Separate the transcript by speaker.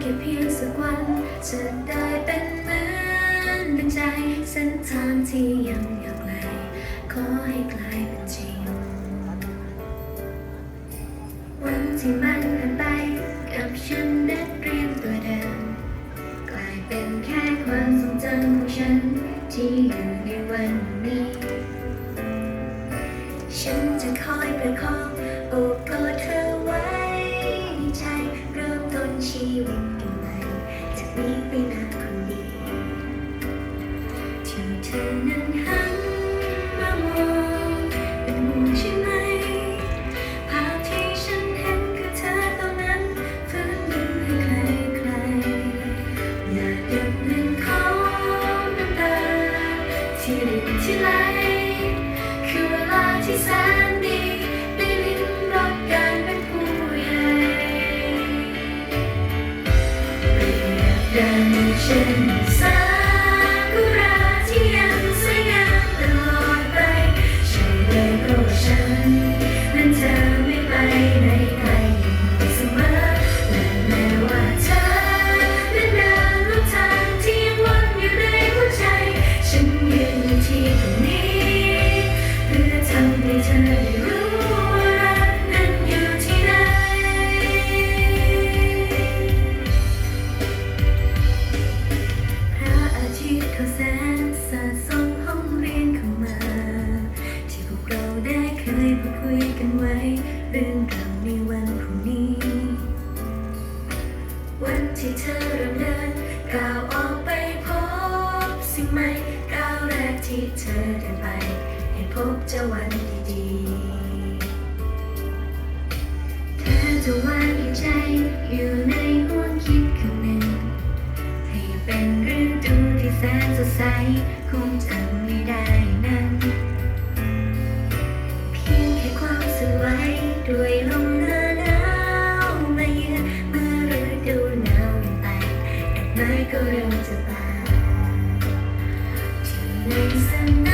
Speaker 1: แค่เพียงสักวันจะได้เป็นเหมือนดังใจ เส้นทางที่ยังอยากไกลขอให้กลายเป็นจริง วันที่มันผ่านไปกับฉันได้เตรียมตัวเดินกลายเป็นแค่ความทรงจำของฉันที่อยู่ในวัน นี้ไปนานคนดีที่เธอนั้นหันมามองเป็นห่วงใช่ไหม ภาพที่ฉันเห็นคือเธอตอนนั้นฟื้นยิ้มให้ใครๆอยากหยดหนึ่งของน้ำตาที่รินที่ไหลคือเวลาที่แสน งเอาทิตย์เขาแสนสาดส่งห้องเรียนเข้ามา ที่พวกเราได้เคยพูดคุยกันไว้ เรื่องราวในวันพรุ่งนี้ วันที่เธอเริ่มเดินก้าวออกไปพบสิ่งใหม่ก้าวแรกที่เธอเดินไป ให้พบเจ้าวันดี ใสคงจำไม่ได้นั้น เพียงแค่ความสวยด้วยลมหนาหนาวมาเยือนเมื่อฤดูหนาวไปแต่ไม่ก็เริ่มจะบานที่ในสนาม